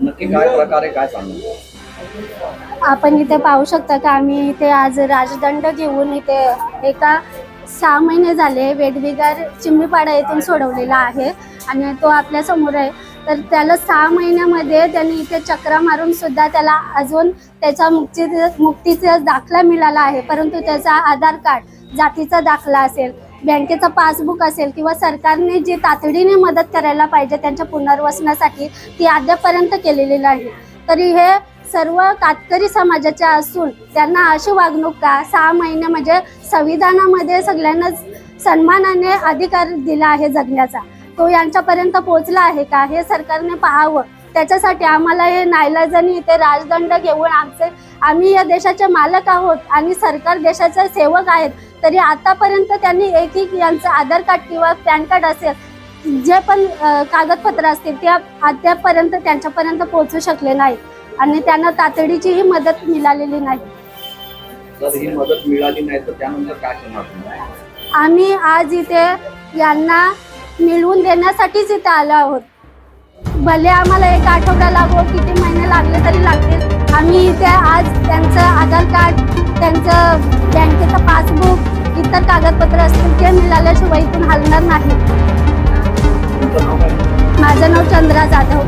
नक्की काय प्रकार आहे काय सांगू? आपण इथे पाहू शकता का आम्ही इथे आज राजदंड घेऊन इथे एका सहा महिने झाले वेठबिगार चिमणीपाडा येथून सोडवलेला आहे आणि तो आपल्यासमोर आहे. तर त्याला सहा महिन्यामध्ये त्यांनी इथे चक्र मारून सुद्धा त्याला अजून त्याचा मुक्ती मुक्तीचा दाखला मिळाला आहे. परंतु त्याचा आधार कार्ड जातीचा दाखला असेल. बँकेचं पासबुक असेल किंवा सरकारने जी तातडीने मदत करायला पाहिजे त्यांच्या पुनर्वसनासाठी ती अद्यापर्यंत केलेली नाही. तरी हे सर्व कातकरी समाजाच्या असून त्यांना अशी वागणूक का? सहा महिने म्हणजे संविधानामध्ये सगळ्यांना सन्मानाने अधिकार दिला आहे जगण्याचा. तो यांच्यापर्यंत पोहोचला आहे का? हे सरकारने पाहावं. त्याच्यासाठी आम्हाला हे नाईलाजाने इथे राजदंड घेऊन आमचे आम्ही या देशाचे मालक आहोत आणि सरकार देशाचे सेवक आहेत तरी आतापर्यंत त्यांनी एक एक यांचं आधार कार्ड किंवा पॅन कार्ड असेल जे पण कागदपत्र असतील ते अद्यापर्यंत त्यांच्यापर्यंत पोहोचू शकले नाही आणि त्यांना तातडीचीही मदत मिळालेली नाही. जर ही मदत मिळाली नाही तर त्यानंतर काय करणार तुम्ही? आम्ही आज इथे यांना मिळवून देण्यासाठीच इथे आलो आहोत. भले आम्हाला एक आठवडा लागो किती महिने लागले तरी लागतील. आम्ही इथे आज त्यांचं आधार कार्ड त्यांचं बँकेचं पासबुक इतर कागदपत्र असतील ते मिळाल्याशिवाय इथून हलणार नाही. माझं नाव चंद्रा जाधव.